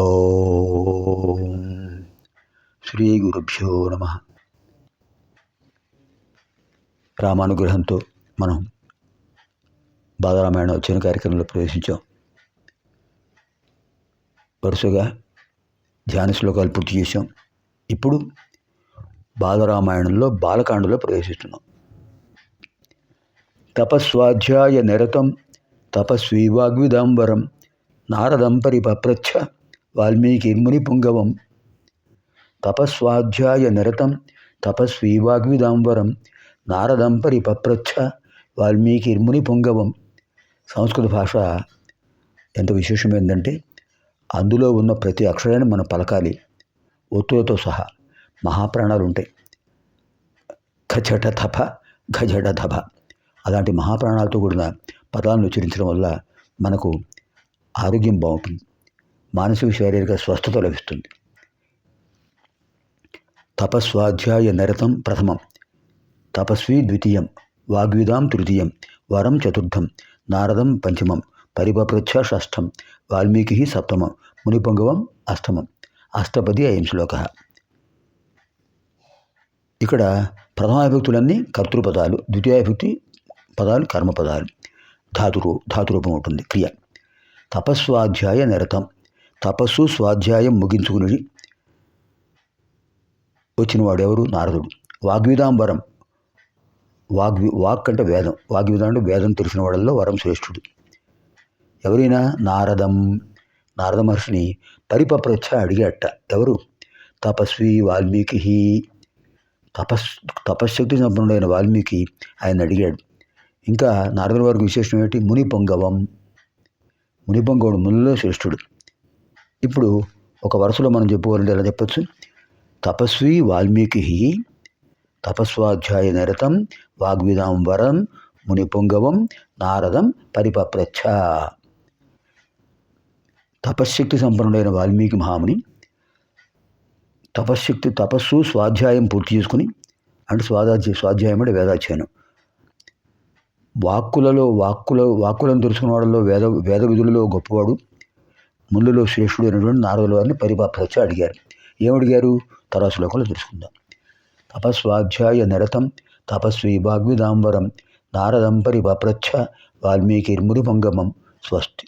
ఓం శ్రీ గురుభ్యో నమ. రామానుగ్రహంతో మనం బాలరామాయణ వచ్చిన కార్యక్రమంలో ప్రవేశించాం. వరుసగా ధ్యాన శ్లోకాలు పూర్తి చేశాం. ఇప్పుడు బాలరామాయణంలో బాలకాండలో ప్రవేశిస్తున్నాం. తపస్వాధ్యాయ నిరతం తపస్వీ వాగ్విదాంబరం నారదం పరిపప్రచ్ఛ వాల్మీకిర్ముని పుంగవం. తపస్వాధ్యాయ నిరతం తపస్వీ వాగ్విదాంబరం నారదం పరిపప్రచ్ఛ వాల్మీకిర్ముని పుంగవం. సంస్కృత భాష ఎంత విశేషమైందంటే అందులో ఉన్న ప్రతి అక్షరాన్ని మనం పలకాలి. ఒత్తులతో సహా మహాప్రాణాలు ఉంటాయి ఖజట థప ఘజట ధప అలాంటి మహాప్రాణాలతో కూడిన పదాలను ఉచ్చరించడం వల్ల మనకు ఆరోగ్యం బాగుంటుంది. మానసిక శారీరక స్వస్థత లభిస్తుంది. తపస్వాధ్యాయ నరతం ప్రథమం. తపస్వి ద్వితీయం. వాగ్విదాం తృతీయం. వరం చతుర్థం. నారదం పంచమం. పరిపప్రచ్ఛ షష్ఠం వాల్మీకి సప్తమం. మునిపంగవం అష్టమం. అష్టపది అయం శ్లోక. ఇక్కడ ప్రథమావిభక్తులన్నీ కర్తృపదాలు ద్వితీయావిభక్తి పదాలు కర్మపదాలు. ధాతురు ధాతురూపం ఉంటుంది క్రియ. తపస్వాధ్యాయ నిరతం. తపస్సు స్వాధ్యాయం ముగించుకుని వచ్చినవాడు ఎవరు? నారదుడు. వాగ్విదాంబరం. వాగ్వి వాక్ అంటే వేదం. వాగ్విదం అంటే వేదం తెలిసిన వాడల్లో వరం శ్రేష్ఠుడు. ఎవరైనా? నారదం. నారద మహర్షిని పరిపప్రచ్ఛ అడిగాట. ఎవరు? తపస్వి వాల్మీకి. తపస్ తపశ్శక్తి సంపన్నుడైన వాల్మీకి ఆయన అడిగాడు. ఇంకా నారదుల వారికి విశేషం ఏంటి ముని పొంగవం ముని పొంగవుడు మునిలో శ్రేష్ఠుడు. ఇప్పుడు ఒక వరుసలో మనం చెప్పుకోవాలంటే ఎలా చెప్పచ్చు? తపస్వి వాల్మీకి తపస్వాధ్యాయ నిరతం వాగ్విదాంబరం ముని పొంగవం నారదం పరిపప్రచ్ఛ. తపశ్శక్తి సంపన్నుడైన వాల్మీకి మహాముని తపశ్శక్తి తపస్సు స్వాధ్యాయం పూర్తి చేసుకుని అంటే స్వాదాధ్య స్వాధ్యాయం అంటే వేదాధ్యాయనం. వాక్కులలో వాక్కుల వాక్కులను తెలుసుకున్న వాళ్ళలో వేద వేద విధులలో గొప్పవాడు. ముళ్ళులో శ్రేష్ఠుడు అయినటువంటి నారదుల వారిని పరిపాప్రచ అడిగారు. ఏమడిగారు? తర్వాత శ్లోకంలో తెలుసుకుందాం. తపస్వాధ్యాయ నిరతం తపస్వి వాగ్విదాంబరం నారదం పరిపప్రచ్ఛ వాల్మీకి మునిపంగమం స్వస్తి.